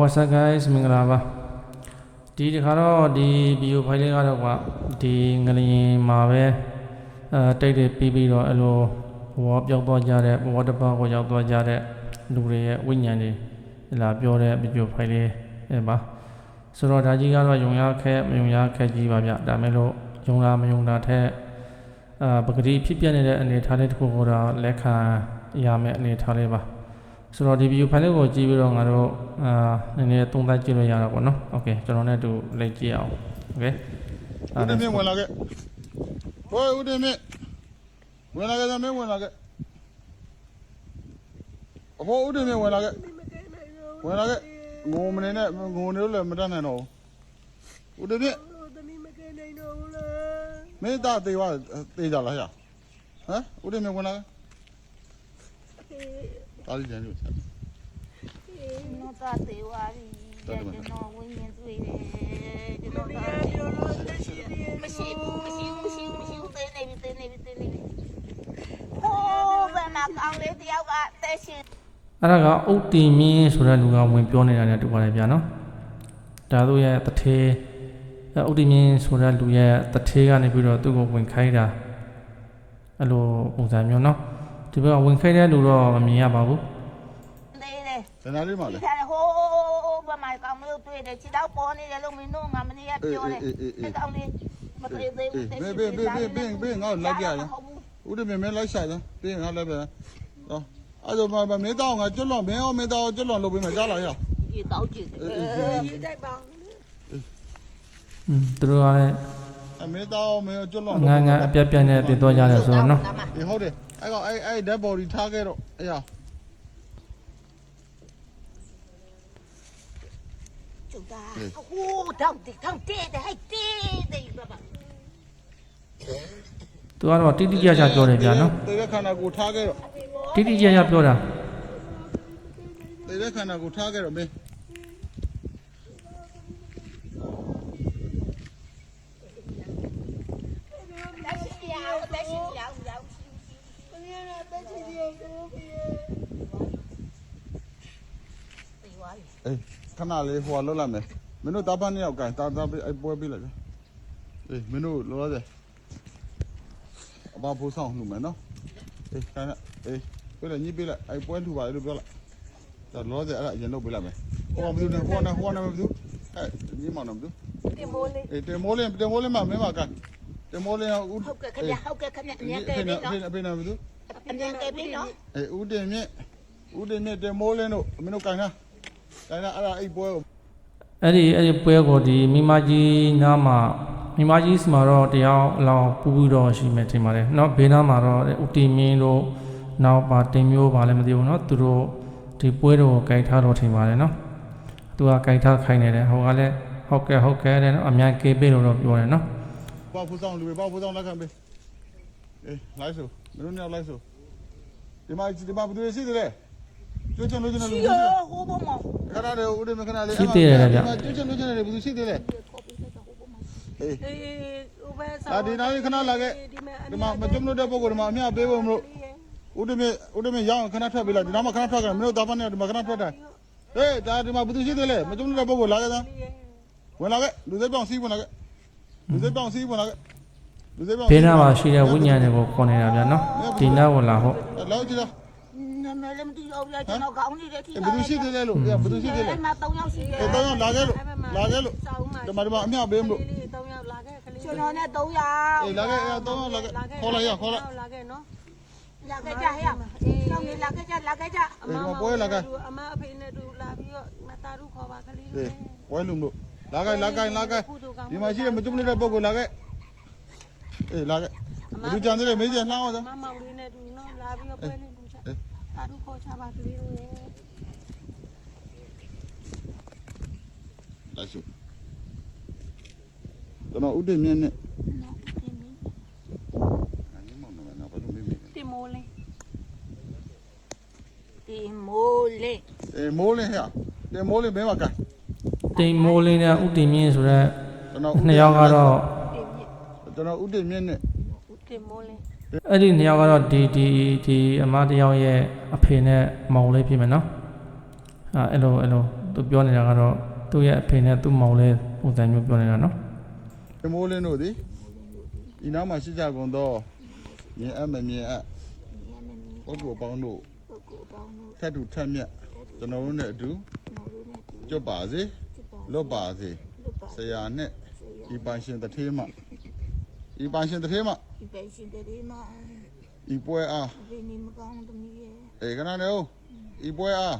What's up guys မင်္ဂလာပါဒီတစ်ခါတော့ဒီဗီဒီယိုဖိုင်လေးကတော့ကဒီငလျင်မှာပဲအဲတိတ်တွေပြီးပြီးတော့အဲ့လိုဘဝပြောက်သွားကြတဲ့ဘဝတစ်ပါးကိုရောက်သွားကြတဲ့လူတွေရဲ့ဝိညာဉ်တွေဟလာပြောတဲ့ဗီဒီယိုဖိုင်လေးအဲပါဆိုတော့ဒါကြီးကတော့ယုံရခက်မယုံရခက်ကြီးပါဗျဒါမဲ့လို့ယုံတာမယုံတာထက်အာပဂတိဖြစ်ပြနေတဲ့အနေအထားလေးတစ်ခုကိုတော့လက်ခံရမယ့်အနေအထားလေးပါ ဆိုတော့ဒီ view file လေးကိုကြည့်ပြီးတော့ငါတို့အာနည်းနည်းသုံးသပ်ကြည့်လို့ရတာပေါ့နော်။ Okay ကျွန်တော်နဲ့အတူလိုက်ကြည့်အောင်။ Okay ဦးတင်မြင့်ဝင်လာခဲ့ဟိုဦးတင်မြင့်ဝင်လာခဲ့သမင်းဝင်လာခဲ့အဖိုးဦးတင်မြင့်ဝင်လာခဲ့ဝင်လာခဲ့ငိုမနေနဲ့ငိုနေလို့လည်းမတတ်နိုင်တော့ဘူးဦးတင်မြင့်သမီးမကဲနိုင်တော့ဘူးလားမင်းသားသေးသွားသေးကြလားဟဲ့ဟမ်ဦးတင်မြင့်ဝင်လာခဲ့ တားလိကျန်လို့ဆက်နော်တာသေးဝါရီကျွန်တော်ဝင်းရင်တွေ့တယ်ကျွန်တော်ကပြောလို့တက်ရှိတယ်မရှိဘူးမရှိဘူးမရှိဘူးမရှိဘူးတဲနေပြီတဲနေပြီတဲနေပြီဟိုးဘယ်မှာကောင်းလေးတယောက်ကတက်ရှင်အဲ့ဒါကအုတ်တီမင်းဆိုတဲ့လူကဝင်ပြောနေတာနဲ့တူပါတယ်ဗျာနော်။ဒါတို့ရဲ့တထေးအဲ့အုတ်တီမင်းဆိုတဲ့လူရဲ့တထေးကနေပြီးတော့သူ့ကိုဝင်ခိုင်းတာအဲ့လိုပုံစံမျိုးနော်။ ဒီဘက်ကဝင်ခိုင်းတဲ့လူတော့မမြင်ရပါဘူးသေးတယ်ဇနာလေးမှဒီလေထားဟိုးဘယ်မှာကောင်းလို့တွေ့တယ်ခြေတော့ပေါ်နေတယ်လို့မင်းတို့ငါမနေရပြောတယ်ဒီကောင်းလေးမတွေ့သေးဘူးဦးတင်မြင့်မင်းလိုက်ဆိုင်လားပြီးငါလည်းပဲဟောအဲ့တော့မမင်းသားငါကျွတ်လွန်မင်းရောမင်းသားကျွတ်လွန်လုပ်ပေးမယ်ကြားလားရဒီကောင်းကြည့်တယ်ရေးတိုက်ပါ။อืมသူတို့ကလည်းအမင်းသားမင်းကျွတ်လွန်ငန်းငန်းအပြက်ပြက်နဲ့တည်သွားကြတယ်ဆိုတော့နော်ဒီဟုတ်တယ် အဲ့ကောင်အဲ့အဲ့ dead body ထားခဲ့တော့အေးရကျူတာဟိုးတောက်တိတောက်တဲ့တဲ့ဟဲ့တဲ့တဲ့ဘာဘာ။သူကတော့တိတိကျကျပြောတယ်ဗျာနော်တေတဲ့ခန္ဓာကိုထားခဲ့တော့။တိတိကျကျပြောတာတေတဲ့ခန္ဓာကိုထားခဲ့တော့မင်း တက်ရှိရအောင်တက်ရှိရအောင်ရောက် ဘယ်ရတက်ရှိတယ်ကိုဖေ ပြီဝါပြီအေးခဏလေးဟိုလွတ်လိုက်မယ်မင်းတို့တာပန်းနှစ်ယောက်ကန်တာတာအဲ့ပွဲပေးလိုက်အေးမင်းတို့လောလောဆယ်အဘဖိုးဆောင်နှုတ်မယ်နော်အေးကန်အေးပြလိုက်ညှိပေးလိုက်အဲ့ပွဲလှူပါလေလို့ပြောလိုက်ဒါလောလောဆယ်အဲ့ဒါအရင်လုပ်ပေးလိုက်မယ်ဟိုကမသူဟိုကဟိုကမသူအဲ့ညီမနော်မသူတင်မိုးလေးအေးတင်မိုးလင်းတင်မိုးလင်းမမင်းမကန်တင်မိုးလင်းဦးဟုတ်ကဲ့ခင်ဗျဟုတ်ကဲ့ခင်ဗျအမြန်ကဲဖေးပြီဖေးနော်ဖေးနော်မသူအမြန်ကဲပြီနော်အေးဦးတင်မြင့်ဦးတင်မြင့်တင်မိုးလင်းတို့မင်းတို့ကန်တာ ကန်တာအဲ့ဒါအဲ့ပွဲကို။အဲ့ဒီအဲ့ဒီပွဲကိုဒီမိမကြီးနားမှာမိမကြီးစမှာတော့တရားအလောင်းပူပူတော့ရှိမယ်ထင်ပါတယ်။နော်ဘေးနားမှာတော့ဥတီမင်းတို့နောက်ပါတင်မျိုးပါလည်းမသိဘူးနော်။သူတို့ဒီပွဲတော်ကိုကြိုက်ထားတော့ထင်ပါတယ်နော်။သူကကြိုက်ထားခိုင်းနေတယ်ဟိုကလည်းဟုတ်ကဲ့ဟုတ်ကဲ့တဲ့နော်အမြန်ကေးပေးလို့တော့ပြောတယ်နော်ပေါ့ဖူးဆောင်လူပဲပေါ့ဖူးဆောင်လက်ခံပေးအေးလိုက်ဆိုမင်းတို့ညောက်လိုက်ဆိုဒီမှာဒီမှာဘယ်သူရှိသေးလဲကျွတ်ချင်လို့ချင်တယ်လူဒီဟိုဘမော ခဏလေးဦးတင်မြင့်ခဏလေးကျွတ်ချင်လို့ချင်တယ်ဘယ်သူရှိသေးလဲအေးအေးဥပ္ပစာဒါဒီနားလေးခဏလာခဲ့ဒီမှာမကျွတ်လို့တဲ့ပုံကဒီမှာအမြပေးဖို့မလို့ဦးတင်မြင့်ဦးတင်မြင့်ရောင်းခဏထွက်ပေးလိုက်ဒီနားမှာခဏထွက်ကြမင်းတို့တာဖတ်နေဒီမှာခဏထွက်တယ်ဟေးဒါဒီမှာဘယ်သူရှိသေးလဲမကျွတ်လို့တဲ့ပုံကလာခဲ့သားဝင်လာခဲ့လူစိတ်ပေါင်းစီးဝင်လာခဲ့လူစိတ်ပေါင်းစီးဝင်လာခဲ့လူစိတ်ပေါင်းဘေးနားမှာရှိတဲ့ဝိညာဉ်တွေကိုခေါ်နေတာဗျာနော်ဒီနားဝင်လာဟုတ်လောက်ကြည့်လား နာမည်လည်းမသိတော့ဘူးကျွန်တော်ကောင်းနေတဲ့ထိဘယ်သူရှိသေးလဲလို့ဘယ်သူရှိသေးလဲအဲ့မှာ3ယောက်ရှိတယ်အဲတော့လာခဲ့လို့လာခဲ့လို့ဒီမှာဒီမှာအမြပေးမလို့လေး3ယောက်လာခဲ့ကလေးကျွန်တော်နဲ့3ယောက်အေးလာခဲ့အဲတော့လာခဲ့ခေါ်လိုက်ရခေါ်လိုက်လာခဲ့နော်လာခဲ့ကြဟဲ့ကျောင်းနေလာခဲ့ကြလာခဲ့ကြအမအဖေနဲ့တူလာပြီးတော့မတာရုခေါ်ပါကလေးအေးဝဲလုံလို့လာခဲ့လာခဲ့လာခဲ့ဒီမှာရှိတဲ့မကျွတ်နေတဲ့ပုံကလာခဲ့အေးလာခဲ့ဘယ်သူကြံသေးလဲမေးကြနှောင်းအောင်မမောင်လေးနဲ့တူနော်လာပြီးတော့ပွဲလေး လူချတာရုခေါ်ချပါကလေးတို့လိုက်စုကျွန်တော်ဥတည်မြင့်နဲ့အနေမောင်နော်ဘာလို့မေးမေးတင်မိုးလေးဒီမိုးလေးအေးမိုးလင်းဟဲ့တင်မိုးလင်းဘဲမှာကန်တိမ်မိုးလေးနဲ့ဥတီမင်းဆိုတဲ့ကျွန်တော်နှစ်ယောက်ကတော့ကျွန်တော်ဥတည်မြင့်နဲ့တင်မိုးလေး အဲ့ဒီနှစ်ယောက်ကတော့ဒီဒီဒီအမတစ်ယောက်ရဲ့အဖေနဲ့မောင်လေးဖြစ်မယ်နော်အဲအဲ့လိုအဲ့လိုသူပြောနေတာကတော့သူ့ရဲ့အဖေနဲ့သူ့မောင်လေးပုံစံမျိုးပြောနေတာနော်ဒီမိုးလင်းတို့သည်ဤနားမှာရှိကြကုန်သောမြင်အပ်မမြင်အပ်ပုဂ္ဂိုလ်အပေါင်းတို့ပုဂ္ဂိုလ်ပေါင်းတို့ထက်တူထက်မြက်ကျွန်တော်တို့နဲ့အတူကျွန်တော်တို့နဲ့တူကြွတ်ပါစေချစ်ပါလွတ်ပါစေလွတ်ပါဆရာနဲ့စေဤပိုင်ရှင်တထေးမှ ဤပိုင်ရှင်တထေးမှဒီပဲရှင်တဲ့မှာဤပွဲအားဒီနေမကောင်းသမီးရဲ့အေကနနေဦးဤပွဲအား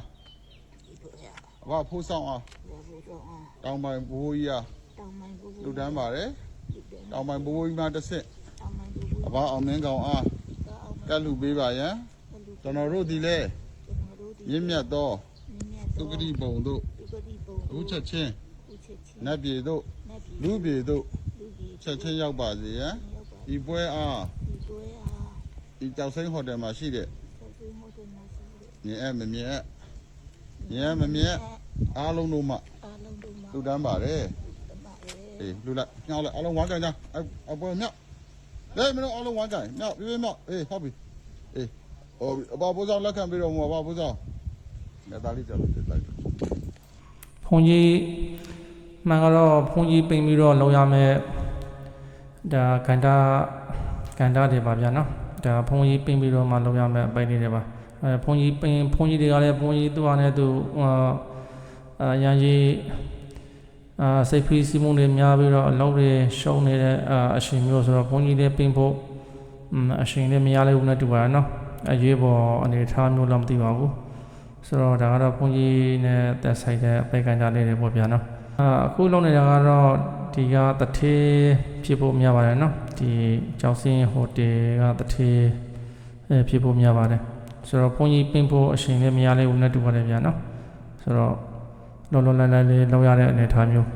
ဒီပေါ်ရအဘဖိုးဆောင်အားဘောဘောတော့အာတောင်ပိုင်ဘိုးကြီးအားတောင်းမိုင်းဘူးလူတန်းပါတယ်လူတန်းတောင်ပိုင်ဘိုးကြီးမှတစ်ဆင့်တောင်းမိုင်းဘူးအဘအောင်မင်းကောင်အားတောင်းကတ်လူပေးပါယံလူကျွန်တော်တို့ဒီလဲကျွန်တော်တို့ဒီမြင့်မြတ်သောမြတ်သုကတိဘုံတို့သူကတိပုံအခုချက်ချင်းဦးချက်ချင်းနတ်ပြည်တို့နတ်ပြည်လူပြည်တို့လူပြည် ချက်ချင်းရောက်ပါစေယံရောက်ပါဤပွဲအားဒီပွဲအားဤကြောက်စိမ့်ဟိုတယ်မှာရှိတဲ့ဆက်ပြီးဟိုတယ်မှာရှိတယ်မြင်အပ်မမြင်အပ်မြင်အပ်မမြင်အပ်အားလုံးတို့မှအားလုံးတို့မှာလူတန်းပါတယ်တမရဲ့အေးလူလိုက်ညောင်းလိုက်အားလုံးဝမ်းကြိုင်ကြအအပွဲမြောက်လေမင်းတို့အားလုံးဝမ်းကြိုင်မြောက်ပြေးပြေးမြောက်အေးဟုတ်ပြီအေးဟောအဘဘိုးဆောင်လက်ခံပြီးတော့မအဘဘိုးဆောင်လက်သားလေးကြောက်တက်လိုက်ဘုန်းကြီးမှန်ကတော့ဘုန်းကြီးပိန်ပြီးတော့လောက်ရမယ် ဒါကန္တာကန္တာတွေပါဗျာနော်ဒါဘုန်းကြီးပိန်ပြီးတော့မှလောက်ရမယ်အပိုင်တွေပါအဲဘုန်းကြီးပိန်ဘုန်းကြီးတွေကလည်းဘုန်းကြီးသူ့ဟာနဲ့သူအာအာရန်ကြီးအာစိတ်ဖီးစီမုန်တွေများပြီးတော့အလုပ်တွေရှုံးနေတဲ့အအရှင်မျိုးဆိုတော့ဘုန်းကြီးတွေပိန်ဖို့อืมအရှင်တွေမရလိုက်ဘူးနဲ့တူပါရနော်အရေးပေါ်အနေအထားမျိုးတော့မသိပါဘူးဆိုတော့ဒါကတော့ဘုန်းကြီးနဲ့သက်ဆိုင်တဲ့အပိတ်ကန်ကြလေးတွေပေါ့ဗျာနော် အာအခုလုံးနေတာကတော့ဒီကတထေးဖြစ်ဖို့များပါတယ်နော်ဒီကျောင်းစင်းဟိုတယ်ကတထေးအဲဖြစ်ဖို့များပါတယ်ဆိုတော့ဘုန်းကြီးပင့်ဖို့အရှင်လေးမရလေးဘူးနဲ့တူပါတယ်ဗျာနော်ဆိုတော့လောလောလတ်လတ်လေးလောက်ရတဲ့အနေအထားမျိုး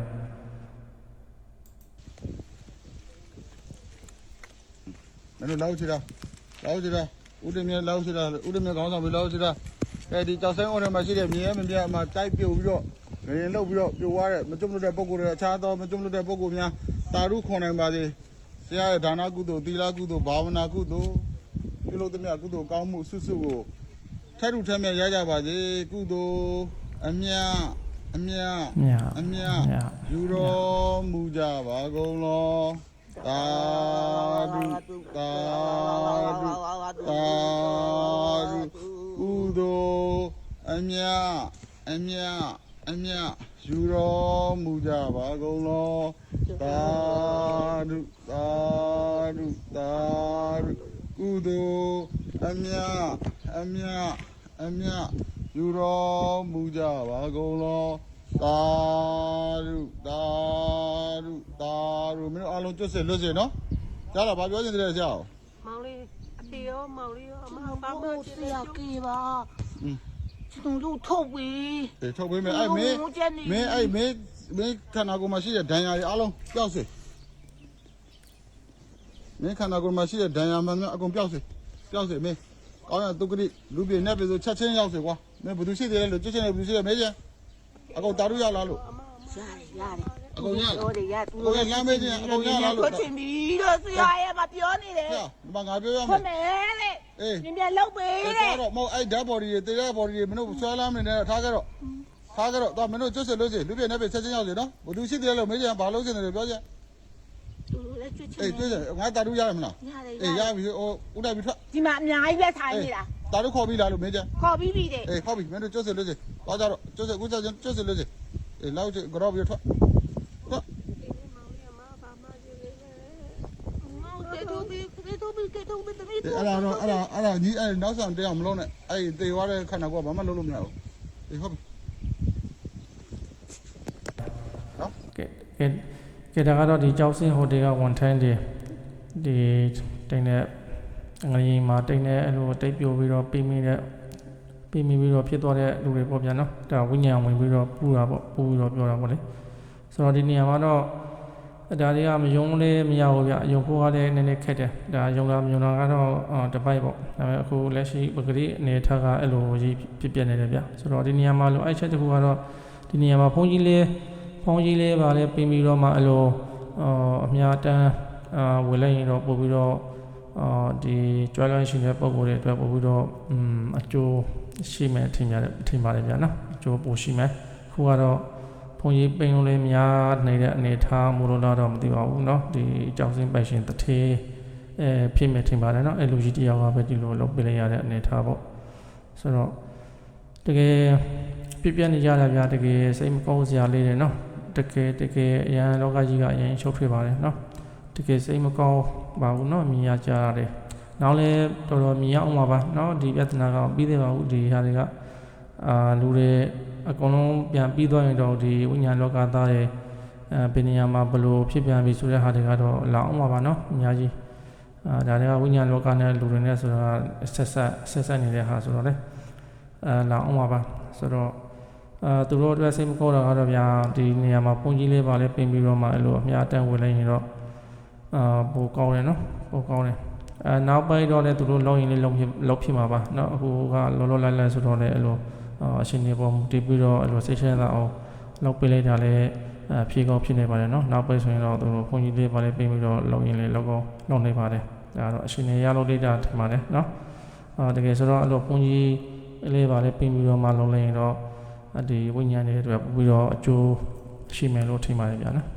မင်းတို့လောက်ချတာလောက်ချတာဦးတင်မြတ်လောက်ချတာဦးတင်မြတ်ခေါင်းဆောင်ပြီးလောက်ချတာအဲဒီကြောက်ဆိုင်အော်ထဲမှာရှိတဲ့မြင်ရမမြင်အမှာတိုက်ပြုတ်ပြီးတော့င ရင်လုတ်ပြီးတော့ပြိုသွားတဲ့မကြုံလို့တဲ့ပုံကိုယ်တွေအခြားသောမကြုံလို့တဲ့ပုံကိုယ်များတာရုခွန်နိုင်ပါစေဆရာရဲ့ဒါနကုသိုလ်သီလကုသိုလ်ဘာဝနာကုသိုလ်ပြုလို့သမျှကုသိုလ်ကောင်းမှုဆွဆွကိုထထထမြတ်ရကြပါစေကုသိုလ်အမြတ်အမြတ်မြတ်အမြတ်မြတ်ယူတော်မူကြပါကုန်လောသာဓုသာဓုသာဓုကုသိုလ်အမြတ်အမြတ် အမြတ်ယူတော်မူကြပါကုန်လောသာဓုသာဓုသာဓုကုသိုလ်အမြတ်အမြတ်အမြတ်ယူတော်မူကြပါကုန်လောသာဓုသာဓုသာဓုမင်းတို့အားလုံးကျွတ်စလွတ်စေနော်ကြားလားဘာပြောချင်တယ်ဆရာမောင်လေးအတီရောမောင်လေးရောအမဘာမှဘာမမဖြစ်ဆနေရာဘူးကြီးပါอืม ကျွန်တော်တို့ထုတ်ပြီအေးထုတ်ပေးမယ်အဲ့မင်းမင်းအဲ့မင်းမင်းခန္ဓာကိုယ်မှာရှိတဲ့ဒဏ်ရာတွေအားလုံးပျောက်စေမင်းခန္ဓာကိုယ်မှာရှိတဲ့ဒဏ်ရာမှန်များအကုန်ပျောက်စေပျောက်စေမင်းကောင်းရတုတ်ကတိလူပြေနဲ့ပြေဆိုချက်ချင်းရောက်စေကွာမင်းဘယ်သူရှိသေးလဲလို့ကြည့်ချင်းလည်းဘယ်သူရှိလဲမေးချင်အကုန်တာရုရလားလို့ရတယ်ရတယ် အကုန်ရပြောတယ်ရသူအကုန်ရလမ်းမေးချင်အကုန်ရလားလို့ထွက်ချင်ပြီတော့ဆရာရဲ့မပြောနေတယ်ဆရာဒီမှာငါပြောရမဖွယ်င့်မယ်တဲ့အေးမြင်မြင်လောက်ပေးအဲ့တဲ့တော့မဟုတ်အဲ့ဓာတ် body တွေတရား body တွေမင်းတို့ဆွဲလမ်းနေတယ်ထားကြတော့ထားကြတော့တော့မင်းတို့ကျွတ်စလို့စီလူပြည့်နေပြီချက်ချင်းရောက်စီနော်ဘသူရှိတယ်လို့မေးကြဘာလို့ရှိနေတယ်ပြောကြသူတို့လည်းချွတ်ချင်အေးတွေ့ကြငါတာတူရတယ်မလားရတယ်အေးရပြီဟိုဦးတိုက်ပြီထွက်ဒီမှာအများကြီးပဲထိုင်နေတာတာတူခေါ်ပြီလားလို့မေးကြခေါ်ပြီးပြီတဲ့အေးခေါ်ပြီမင်းတို့ကျွတ်စလို့စီသွားကြတော့ကျွတ်စကူချက်ချင်းကျွတ်စလို့စီအေးလောက်ချကြောပြီးထွက်ထွက် မောင်လေးအမဘာမှဖြစ်နေလဲ မောင်တေတူပြီးတေ တူပြီးတေတူပြီးတမီးအေးအဲ့ဒါတော့အဲ့ဒါအဲ့ဒါညီအဲ့နောက်ဆောင်တရားမလုံးနဲ့အဲ့တေသွားတဲ့ခန္ဓာကိုယ်ကဘာမှလုပ်လို့မရဘူးအေးဟုတ်ပြီကဲကဲကဲဒါကတော့ဒီကျောင်းစင်းဟိုတယ်ကဝန်ထမ်းတွေဒီတိတ်နဲ့ငလျင်မှာတိတ်နဲ့အဲ့လိုတိတ်ပြိုပြီးတော့ပြီးမိတဲ့ပြီးမိပြီးတော့ဖြစ်သွားတဲ့လူတွေပေါ့ဗျာနော်ဒါဝိညာဉ်ဝင်ပြီးတော့ပူတာပေါ့ပူပြီးတော့ပြောတာပေါ့လေဆိုတော့ဒီနေရာမှာတော့ ဒါတွေကမယုံလေးမရဘူးဗျအယုံဖို့ကလည်းနည်းနည်းခက်တယ်ဒါယုံတာမယုံတာကတော့အော်တစ်ပိုက်ပေါ့ဒါပေမဲ့အခုလက်ရှိပဂရိအနေထားကအဲ့လိုကြီးဖြစ်ပြနေတယ်ဗျဆိုတော့ဒီနေရာမှာလိုအဲ့ချက်တစ်ခုကတော့ဒီနေရာမှာဘုန်းကြီးလေးဖုန်းကြီးလေးပါလေပြင်ပြီးတော့မှအဲ့လိုအာအများတန်းအာဝယ်လိုက်ရင်တော့ပို့ပြီးတော့အာဒီကျွမ်းလန်းရှင်တဲ့ပုံကိုယ်တွေအတွက်ပို့ပြီးတော့อืมအကျိုးရှိမယ်ထင်ရတယ်ထင်ပါတယ်ဗျာနော်အကျိုးပိုရှိမယ်ခုအခုကတော့ ဘုန်းကြီးပိန်လို့လည်းများနေတဲ့အနေအထားမို့လို့တော့မသိပါဘူးเนาะဒီကြောင်စင်းပိုင်ရှင်တထေးအဲဖြစ်မဲ့ထင်ပါတယ်เนาะအဲလူကြီးတယောက်ကပဲဒီလိုလုပ်ပေးလိုက်ရတဲ့အနေအထားပေါ့ဆိုတော့တကယ်ပြပြနေကြတာဗျာတကယ်စိတ်မကောင်းစရာလေးတွေเนาะတကယ်တကယ်အရန်လောကကြီးကအရင်ချုပ်ထွေးပါတယ်เนาะတကယ်စိတ်မကောင်းပါဘူးเนาะမြင်ရကြရတယ်နောက်လဲတော်တော်မြင်ရအောင်ပါပါเนาะဒီပြဿနာကပြီးသေးပါဘူးဒီဟာတွေကအာလူတွေ အကုန်လုံးပြန်ပြီးသွားရင်တော့ဒီဝိညာဉ်လောကသားရဲ့အဲဘယ်နေရာမှာဘလို့ဖြစ်ပြန်ပြီဆိုတဲ့ဟာတွေကတော့လောင်းပါပါနော်အများကြီးအာဒါတွေကဝိညာဉ်လောကနဲ့လူတွေနဲ့ဆိုတာဆက်ဆက်ဆက်ဆက်နေတဲ့ဟာဆိုတော့လေအဲလောင်းပါပါဆိုတော့အာသူတို့အတွက်စိတ်မကောတာကတော့ဗျာဒီနေရာမှာပုံကြီးလေးပါလဲပြင်ပြီးတော့မှအဲ့လိုအများအတန်းဝင်လိုက်ရင်တော့အာပိုကောင်းတယ်နော်ပိုကောင်းတယ်အဲနောက်ပိုင်းတော့လည်းသူတို့လောင်းရင်လည်းလုံးဖြစ်လုံးဖြစ်မှာပါနော်အခုကလောလောလတ်လတ်ဆိုတော့လည်းအဲ့လို အရှင်နေပေါ်မူတည်ပြီးတော့အဲ့လိုစိတ်ချရတာအောင်လောက်ပေးလိုက်တာလည်းအဖြေကောင်းဖြစ်နေပါတယ်နော်နောက်ပိတ်ဆိုရင်တော့သူတို့ဘုန်းကြီးလေးပါလေးပြင်ပြီးတော့လုံရင်လေးလောက်ကောင်းလုံနေပါတယ်ဒါတော့အရှင်နေရလို့လေးတာထင်ပါတယ်နော်အာတကယ်ဆိုတော့အဲ့လိုဘုန်းကြီးလေးပါလေးပြင်ပြီးတော့မှလုံလိုက်ရင်တော့ဒီဝိညာဉ်တွေအတွက်ပြီးတော့အကျိုးရှိမယ်လို့ထင်ပါတယ်ဗျာနော်